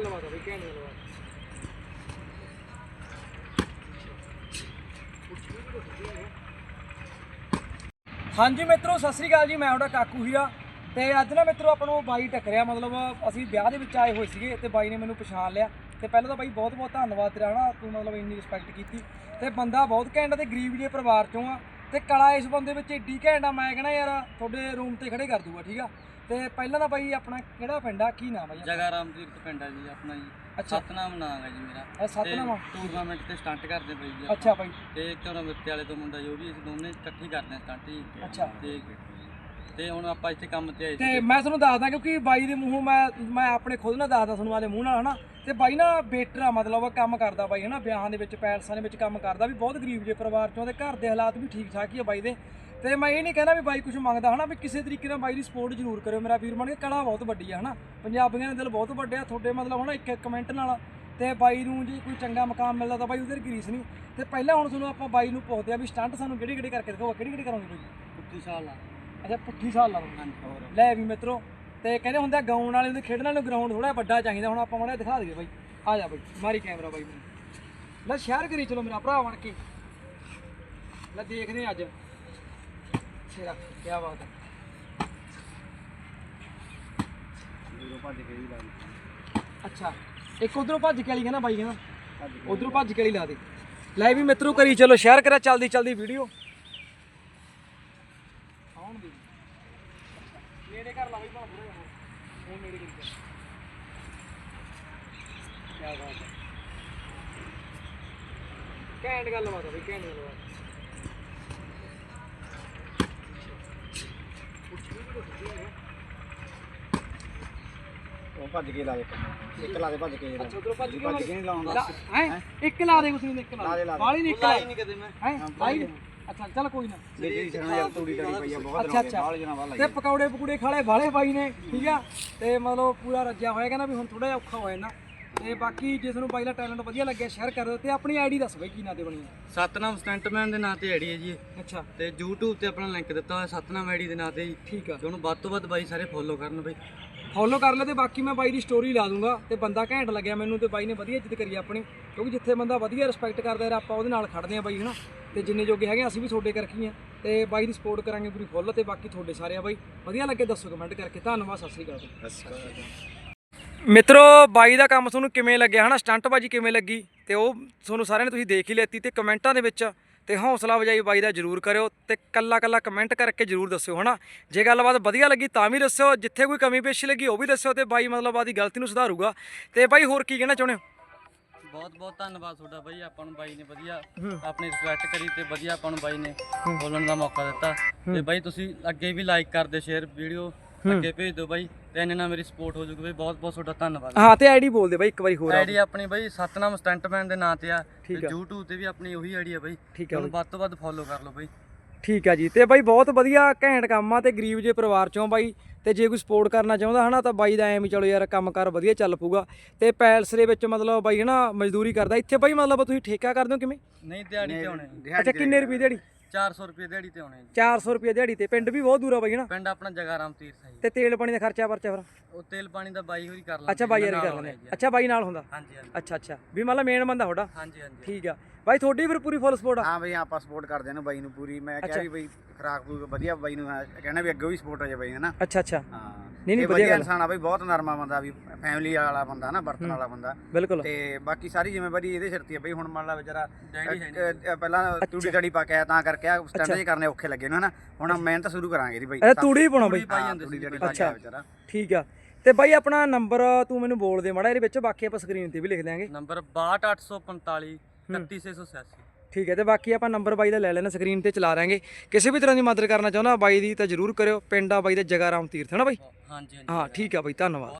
ਗੱਲਬਾਤ ਆ ਬਈ ਘੈਂਟ ਗੱਲਬਾਤ ਹਾਂਜੀ ਮਿੱਤਰੋ, ਸਤਿ ਸ੍ਰੀ ਅਕਾਲ ਜੀ, ਮੈਂ ਤੁਹਾਡਾ ਕਾਕੂ ਹੀਰਾ। ਤੇ ਅੱਜ ਨਾ ਮਿੱਤਰੋ, ਆਪਾਂ ਨੂੰ ਬਾਈ ਟੱਕਰਿਆ, ਮਤਲਬ ਅਸੀਂ ਵਿਆਹ ਦੇ ਵਿੱਚ ਆਏ ਹੋਏ ਸੀਗੇ ਤੇ ਬਾਈ ਨੇ ਮੈਨੂੰ ਪਛਾਣ ਲਿਆ। ਤੇ ਪਹਿਲਾਂ ਤਾਂ ਬਾਈ ਬਹੁਤ ਬਹੁਤ ਧੰਨਵਾਦ ਤੇਰਾ ਨਾ ਤੂੰ ਮਤਲਬ ਇੰਨੀ ਰਿਸਪੈਕਟ ਕੀਤੀ। ਤੇ ਬੰਦਾ ਬਹੁਤ ਘੈਂਟ ਆ ਤੇ ਗਰੀਬ ਜਿਹੇ ਪਰਿਵਾਰ ਚੋਂ ਆ। ਤੇ ਕਲਾ ਇਸ ਬੰਦੇ ਵਿੱਚ ਏਡੀ ਘੈਂਟ ਆ ਮੈਂ ਕਹਿੰਦਾ ਯਾਰ ਤੁਹਾਡੇ ਰੂਮ ਤੇ ਖੜੇ ਕਰ ਦੂਗਾ ਠੀਕ ਆ? ਤੇ ਪਹਿਲਾਂ ਤਾਂ ਬਾਈ ਆਪਣਾ ਕਿਹੜਾ ਪਿੰਡ ਆ? ਕੀ ਨਾਮ ਆ ਜੀ ਜਗਾ ਰਾਮਦੀਪ ਪਿੰਡ ਆ ਜੀ ਆਪਣਾ ਜੀ। ਅੱਛਾ। ਸਤਨਾਮ ਨਾਮ ਹੈ ਜੀ ਮੇਰਾ। ਇਹ ਸਤਨਾਮ? ਟੂਰਨਾਮੈਂਟ ਤੇ ਸਟੰਟ ਕਰਦੇ ਪਈ ਜੀ ਅੱਛਾ ਬਾਈ। ਤੇ ਚੋਰਾ ਮਿੱਤੇ ਵਾਲੇ ਤੋਂ ਮੁੰਡਾ ਜੋ ਵੀ ਅਸੀਂ ਦੋਨੇ ਇਕੱਠੇ ਕਰਦੇ ਹਾਂ ਸਟੰਟ ਜੀ। ਅੱਛਾ। ਤੇ ਤੇ ਹੁਣ ਆਪਾਂ ਇੱਥੇ ਕੰਮ ਤੇ ਆਏ ਤੇ ਮੈਂ ਤੁਹਾਨੂੰ ਦੱਸਦਾ ਕਿਉਂਕਿ ਬਾਈ ਦੇ ਮੂੰਹੋਂ ਮੈਂ ਮੈਂ ਆਪਣੇ ਖੁਦ ਨਾਲ ਦੱਸਦਾ ਤੁਹਾਨੂੰ ਆਲੇ ਮੂੰਹ ਨਾਲ ਹਨਾ? ਤੇ ਬਾਈ ਨਾ ਬੇਟਰ ਆ ਮਤਲਬ ਕੰਮ ਕਰਦਾ ਬਾਈ ਹਨਾ? ਵਿਆਹਾਂ ਦੇ ਵਿੱਚ ਪੈਲਸਾਂ ਦੇ ਵਿੱਚ ਕੰਮ ਕਰਦਾ ਵੀ ਬਹੁਤ ਗਰੀਬ ਜੇ ਪਰਿਵਾਰ ਚੋਂ ਤੇ ਘਰ ਦੇ ਹਾਲਾਤ ਵੀ ਠੀਕ ਠਾਕ ਹੀ ਆ ਬਾਈ ਦੇ। ਤੇ ਮੈਂ ਇਹ ਨਹੀਂ ਕਹਿੰਦਾ ਵੀ ਬਾਈ ਕੁਝ ਮੰਗਦਾ ਹਨਾ? ਵੀ ਕਿਸੇ ਤਰੀਕੇ ਨਾਲ ਬਾਈ ਦੀ ਸਪੋਰਟ ਜ਼ਰੂਰ ਕਰਿਓ। ਮੇਰਾ ਵੀਰ ਬਣ ਕੇ ਕਲਾ ਬਹੁਤ ਵੱਡੀ ਆ ਹਨਾ? ਪੰਜਾਬੀਆਂ ਦੇ ਦਿਲ ਬਹੁਤ ਵੱਡੇ ਆ ਤੁਹਾਡੇ ਮਤਲਬ ਹਨਾ? ਇੱਕ ਇੱਕ ਕਮੈਂਟ ਨਾਲ। ਤੇ ਬਾਈ ਨੂੰ ਜੇ ਕੋਈ ਚੰਗਾ ਮਕਾਮ ਮਿਲਦਾ ਤਾਂ ਬਾਈ ਉਹਦੇ ਗਰੀਸ ਨਹੀਂ। ਤੇ ਪਹਿਲਾਂ ਹੁਣ ਤੁਹਾਨੂੰ ਆਪਾਂ ਬਾਈ ਨੂੰ ਪੁੱਛਦੇ ਆ ਵੀ ਸਟੰਟ ਸਾਨੂੰ ਕਿਹੜੇ ਕਿਹੜੇ ਕਰਕੇ ਦਿਖਾਓ ਕਿਹੜੀ ਕਿਹੜੀ ਕਰਾਉਂਗੇ ਬਾਈ? ਕੁੱਤੀ ਸਾਲ ਆ। ਅੱਛਾ ਪੁੱਠੀ ਸਾਲ ਲਾ ਹੋਰ। ਲੈ ਵੀ ਮਿੱਤਰੋ ਤੇ ਕਹਿੰਦੇ ਹੁੰਦੇ ਆ ਗਾਉਣ ਵਾਲੇ ਨੂੰ ਖੇਡਣ ਵਾਲੇ ਨੂੰ ਗਰਾਊਂਡ ਥੋੜਾ ਵੱਡਾ ਚਾਹੀਦਾ। ਹੁਣ ਆਪਾਂ ਮਾੜਾ ਦਿਖਾ ਦਈਏ ਬਾਈ। ਆ ਜਾ ਬਾਈ ਮਾਰੀ ਕੈਮਰਾ ਬਾਈ ਮੈਨੂੰ। ਲੈ ਸ਼ੇਅਰ ਕਰੀ ਚਲੋ ਮੇਰਾ ਭਰਾ ਬਣ ਕੇ। ਲੈ ਦੇਖਦੇ ਅੱਜ। ਸ਼ੇਰਾ ਕੀ ਬਾਤ ਹੈ। ਅੱਛਾ ਇੱਕ ਉਧਰੋਂ ਭੱਜ ਕੇ ਵਾਲੀ ਕਹਿੰਦਾ ਬਾਈ ਕਹਿੰਦਾ। ਉਧਰੋਂ ਭੱਜ ਕੇ ਵਾਲੀ ਲਾ ਦੇ। ਲੈ ਵੀ ਮਿੱਤਰੋ ਕਰੀ ਚਲੋ ਸ਼ੇਅਰ ਕਰਿਆ ਚਲਦੀ ਚਲਦੀ ਵੀਡੀਓ ਆਉਣ ਦੀ ਨੇੜੇ ਕਰ ਲਾ ਬਈ ਭਾਵੇਂ ਥੋੜ੍ਹਾ ਜਿਹਾ। ਹੋਰ। ਹੁਣ ਨੇੜੇ ਕਰੀ ਚੱਲ ਕੀ ਬਾਤ ਹੈ। ਘੈਂਟ ਗੱਲਬਾਤ ਆ ਬਈ ਘੈਂਟ ਗੱਲਬਾਤ ਉਹ ਭੱਜ ਕੇ ਲਾ ਦੇ ਇੱਕ। ਲਾ ਦੇ ਭੱਜ ਕੇ ਅੱਛਾ ਉਧਰੋਂ ਭੱਜ ਕੇ ਨਹੀਂ ਲਾਉਂਦਾ। ਹੈ? ਇੱਕ ਲਾ ਦੇ ਉਸ ਨੂੰ ਇੱਕ ਲਾ ਦੇ। ਦੇ, ਲਾ ਦੇ। ਵਾਲੀ ਨਹੀਂ ਇੱਕ ਲਾ। ਨਹੀਂ ਕਦੇ ਮੈਂ। ਹੈ? ਨੀ? ਅੱਛਾ ਚੱਲ ਕੋਈ ਨਾ। ਮੇਰੀ ਛਣਾ ਯਾਰ ਤੂੜੀ ਤੜੀ ਪਈ ਆ ਬਹੁਤ ਅੱਛਾ ਅੱਛਾ। ਜਨਾ ਬਾਹਰ ਤੇ ਪਕੌੜੇ ਪਕੂੜੇ ਖਾਲੇ ਵਾਲੇ ਬਾਈ ਨੇ ਠੀਕ ਆ? ਤੇ ਮਤਲਬ ਪੂਰਾ ਰੱਜਿਆ ਹੋਇਆ ਕਹਿੰਦਾ ਵੀ ਹੁਣ ਥੋੜਾ ਜਿਹਾ ਔਖਾ ਹੋਇਆ ਨਾ ਤੇ ਬਾਕੀ ਜਿਸ ਨੂੰ ਬਾਈ ਦਾ ਟੈਲੈਂਟ ਵਧੀਆ ਲੱਗਿਆ ਸ਼ੇਅਰ ਕਰ ਦਿਓ ਤੇ ਆਪਣੀ ਆਈਡੀ ਦੱਸ ਬਈ ਕੀ ਨਾਂ ਤੇ ਬਣੀ ਹੈ ਸਤਨਾਮ ਸਟੰਟਮੈਨ ਦੇ ਨਾਂ ਤੇ ਆਈਡੀ ਹੈ ਜੀ ਇਹ। ਅੱਛਾ। ਤੇ YouTube ਤੇ ਆਪਣਾ ਲਿੰਕ ਦਿੱਤਾ ਹੋਇਆ ਸਤਨਾਮ ਆਈਡੀ ਦੇ ਨਾਂ ਤੇ ਜੀ। ਠੀਕ ਆ। ਤੇ ਉਹਨੂੰ ਵੱਧ ਤੋਂ ਵੱਧ ਬਾਈ ਸਾਰੇ ਫੋਲੋ ਕਰਨ ਬਈ। ਫੋਲੋ ਕਰ ਲੈ ਤੇ ਬਾਕੀ ਮੈਂ ਬਾਈ ਦੀ ਸਟੋਰੀ ਲਾ ਦੂੰਗਾ ਤੇ ਬੰਦਾ ਘੈਂਟ ਲੱਗਿਆ ਮੈਨੂੰ ਤੇ ਬਾਈ ਨੇ ਵਧੀਆ ਇੱਜ਼ਤ ਕਰੀ ਆਪਣੀ ਕਿਉਂਕਿ ਜਿੱਥੇ ਬੰਦਾ ਵਧੀਆ ਰਿਸਪੈਕਟ ਕਰਦਾ ਯਾਰ ਆਪਾਂ ਉਹਦੇ ਨਾਲ ਖੜਦੇ ਆ ਬਾਈ ਹਨਾ? ਤੇ ਜਿੰਨੇ ਜੋਗੇ ਹੈਗੇ ਅਸੀਂ ਵੀ ਤੁਹਾਡੇ ਕਰਕੇ ਆ। ਤੇ ਬਾਈ ਦੀ ਸਪੋਰਟ ਕਰਾਂਗੇ ਪੂਰੀ ਫੁੱਲ ਤੇ ਬਾਕੀ ਤੁਹਾਡੇ ਸਾਰੇ ਆ ਬਾਈ। ਵਧੀਆ ਲੱਗੇ ਦੱਸੋ ਕਮੈਂਟ ਕਰਕੇ। ਧੰਨਵਾਦ ਸਤਿ ਸ੍ਰੀ ਅਕਾਲ। ਮਿੱਤਰੋ ਬਾਈ ਦਾ ਕੰਮ ਤੁਹਾਨੂੰ ਕਿਵੇਂ ਲੱਗਿਆ? ਹਨਾ ਸਟੰਟ ਬਾਜੀ ਕਿਵੇਂ ਲੱਗੀ? ਤੇ ਉਹ ਤੁਹਾਨੂੰ ਸਾਰਿਆਂ ਨੇ ਤੁਸੀਂ ਦੇਖ ਹੀ ਲੈਤੀ ਤੇ ਕਮੈਂਟਾਂ ਦੇ ਵਿੱਚ ਤੇ ਹੌਸਲਾ ਵਜਾਈ ਬਾਈ ਦਾ ਜਰੂਰ ਕਰਿਓ ਤੇ ਕੱਲਾ ਕੱਲਾ ਕਮੈਂਟ ਕਰਕੇ ਜਰੂਰ ਦੱਸਿਓ ਹਨਾ? ਜੇ ਗੱਲਬਾਤ ਵਧੀਆ ਲੱਗੀ ਤਾਂ ਵੀ ਦੱਸਿਓ ਜਿੱਥੇ ਕੋਈ ਕਮੀ ਪੇਸ਼ੀ ਲੱਗੀ ਉਹ ਵੀ ਦੱਸਿਓ ਤੇ ਬਾਈ ਮਤਲਬ ਆਦੀ ਗਲਤੀ ਨੂੰ ਸੁਧਾਰੂਗਾ। ਤੇ ਬਾਈ ਹੋਰ ਕੀ ਕਹਿਣਾ ਚਾਹੁੰਦੇ ਹੋ? ਬਹੁਤ ਬਹੁਤ ਧੰਨਵਾਦ ਤੁਹਾਡਾ ਬਾਈ ਆਪਾਂ ਨੂੰ ਬਾਈ ਨੇ ਵਧੀਆ ਆਪਣੀ ਰਿਸਪੈਕਟ ਕਰੀ ਤੇ ਵਧੀਆ ਆਪਾਂ ਨੂੰ ਬਾਈ ਨੇ ਬੋਲਣ ਦਾ ਮੌਕਾ ਦਿੱਤਾ। ਤੇ ਬਾਈ ਤੁਸੀਂ ਅੱਗੇ ਵੀ ਲਾਈਕ ਕਰਦੇ ਸ਼ੇਅਰ ਵੀਡੀਓ ਅੱਗੇ ਭੇਜ ਦਿਓ ਬਾਈ। ਤੇ ਇੰਨੇ ਨਾਲ ਮੇਰੀ ਸਪੋਰਟ ਹੋ ਜੂਗੀ ਬਾਈ ਬਹੁਤ ਬਹੁਤ ਤੁਹਾਡਾ ਧੰਨਵਾਦ। ਹਾਂ ਤੇ ਆਈਡੀ ਬੋਲ ਦੇ ਬਾਈ ਇੱਕ ਵਾਰੀ ਹੋਰ ਆਈਡੀ ਆਪਣੀ ਬਾਈ ਸਤਨਾਮ ਸਟੰਟਮੈਨ ਦੇ ਨਾਂ ਤੇ ਆ। ਤੇ ਠੀਕ ਆ। YouTube ਤੇ ਵੀ ਆਪਣੀ ਉਹੀ ਆਈਡੀ ਆ ਬਾਈ। ਠੀਕ ਆ ਵੱਧ ਤੋਂ ਵੱਧ ਫੋਲੋ ਕਰ ਲਓ ਬਾਈ। ਠੀਕ ਆ ਜੀ ਤੇ ਬਾਈ ਬਹੁਤ ਵਧੀਆ ਘੈਂਟ ਕੰਮ ਆ ਤੇ ਗਰੀਬ ਜੇ ਪਰਿਵਾਰ ਚੋਂ ਬਾਈ ਤੇ ਜੇ ਕੋਈ ਸਪੋਰਟ ਕਰਨਾ ਚਾਹੁੰਦਾ ਹਨਾ ਤਾਂ ਬਾਈ ਦਾ ਐਵੇਂ ਹੀ ਚਲੋ ਯਾਰ ਕੰਮਕਾਰ ਵਧੀਆ ਚੱਲ ਪੂਗਾ ਤੇ ਪੈਲਸ ਦੇ ਵਿੱਚ ਮਤਲਬ ਬਾਈ ਹਨਾ ਮਜ਼ਦੂਰੀ ਕਰਦਾ। ਇੱਥੇ ਬਾਈ ਮਤਲਬ ਤੁਸੀਂ ਠੇਕਾ ਕਰਦੇ ਹੋ ਕਿਵੇਂ? ਨਹੀਂ ਦਿਹਾੜੀ ਤੇ ਆਉਣੇ ਅੱਛਾ ਕਿੰਨੇ ਰੁਪਏ ਦਿਹਾੜੀ? 400 ਰੁਪਏ ਦਿਹਾੜੀ ਤੇ ਆਉਣੇ ਜੀ। 400 ਰੁਪਏ ਦਿਹਾੜੀ ਤੇ ਪਿੰਡ ਵੀ ਬਹੁਤ ਦੂਰ ਆ ਬਾਈ ਹਨਾ? ਪਿੰਡ ਆਪਣਾ ਜਗਾਰਾਮ ਤੀਰਥ ਹੈ ਜੀ। ਤੇ ਤੇਲ ਪਾਣੀ ਦਾ ਖਰਚਾ ਵਰਚਾ ਫਿਰ? ਉਹ ਤੇਲ ਪਾਣੀ ਦਾ ਬਾਈ ਹੋਰੀ ਕਰ ਲੈਂਦੇ ਅੱਛਾ ਬਾਈ ਯਾਰ ਨਾਲ ਕਰ ਲੈਂਦੇ। ਅੱਛਾ ਬਾਈ ਨਾਲ ਹੁੰਦਾ? ਹਾਂਜੀ ਹਾਂਜੀ। ਅੱਛਾ ਅੱਛਾ। ਵੀ ਮਤਲਬ ਮੇਨ ਬੰਦਾ ਤੁਹਾਡਾ? ਹਾਂਜੀ ਹਾਂਜੀ। ਠੀਕ ਆ। ਬਾਈ ਤੁਹਾਡੀ ਫਿਰ ਪੂਰੀ ਫੁੱਲ ਸਪੋਰਟ ਆ? ਹਾਂ ਬਈ ਆਪਾਂ ਸਪੋਰਟ ਕਰਦੇ ਨੇ ਬਾਈ ਨੂੰ ਪੂਰੀ। ਮੈਂ ਕਿਹਾ ਵੀ ਬਈ ਖਰਾਕ ਪੂਰੀ ਵਧੀਆ ਬਾਈ ਨੂੰ ਮੈਂ ਕਹਿਣਾ ਵੀ ਅੱਗੇ ਵੀ ਸਪੋਰਟ ਹੋ ਜਾ ਬਾਈ ਹਨਾ? ਅੱਛਾ ਅੱਛਾ। ਹਾਂ। ਨਹੀਂ, ਇਹ ਵਧੀਆ ਗੱਲ। ਇਨਸਾਨ ਆ ਬਈ ਬਹੁਤ ਨਰਮਾ ਬੰਦਾ ਵੀ ਫੈਮਿਲੀ ਵਾਲਾ ਬੰਦਾ ਨਾ ਵਰਤਣ ਵਾਲਾ ਬੰਦਾ। ਬਿਲਕੁਲ। ਤੇ ਬਾਕੀ ਸਾਰੀ ਜ਼ਿੰਮੇਵਾਰੀ ਇਹਦੇ ਸਿਰ ਤੇ ਆ ਬਈ ਹੁਣ ਮੰਨ ਲਾ ਵਿਚਾਰਾ ਪਹਿਲਾਂ ਤੂੜੀ ਤੜੀ ਪਾ ਕੇ ਆਇਆ ਤਾਂ ਕਰਕੇ ਆ ਸਟੈਂਡ ਜੇ ਕਰਨੇ ਔਖੇ ਲੱਗੇ ਨੇ ਹਨਾ? ਹੁਣ ਮਿਹਨਤ ਸ਼ੁਰੂ ਕਰਾਂਗੇ ਇਹਦੀ ਬਾਈ ਇਹ ਤੂੜੀ ਪਾਉਣਾ ਬਾਈ। ਤੂੜੀ ਤੜੀ ਪਾ ਕੇ ਵਿਚਾਰਾ। ਠੀਕ ਆ। ਤੇ ਬਾਈ ਆਪਣਾ ਨੰਬਰ ਤੂੰ ਮੈਨੂੰ ਬੋਲ ਦੇ ਮਾੜਾ ਇਹਦੇ ਵਿੱਚ ਬਾਕੀ ਆਪਾਂ ਸਕਰੀਨ ਤੇ ਵੀ ਲਿਖ ਦਿਆਂਗੇ। ਨੰਬਰ 62845 31686 ਠੀਕ ਹੈ ਤੇ ਬਾਕੀ ਆਪਾਂ ਨੰਬਰ ਬਾਈ ਦਾ ਲੈ ਲੈਣਾ ਸਕਰੀਨ ਤੇ ਚਲਾ ਰਾਂਗੇ ਕਿਸੇ ਵੀ ਤਰ੍ਹਾਂ ਦੀ ਮਦਦ ਕਰਨਾ ਚਾਹੁੰਦਾ ਬਾਈ ਦੀ ਤਾਂ ਜਰੂਰ ਕਰਿਓ ਪਿੰਡ ਆ ਬਾਈ ਦਾ ਜਗਾਰਾਮ ਤੀਰਥ ਹੈ ਨਾ ਬਾਈ? ਹਾਂਜੀ। ਹਾਂ ਠੀਕ ਆ ਬਾਈ ਧੰਨਵਾਦ।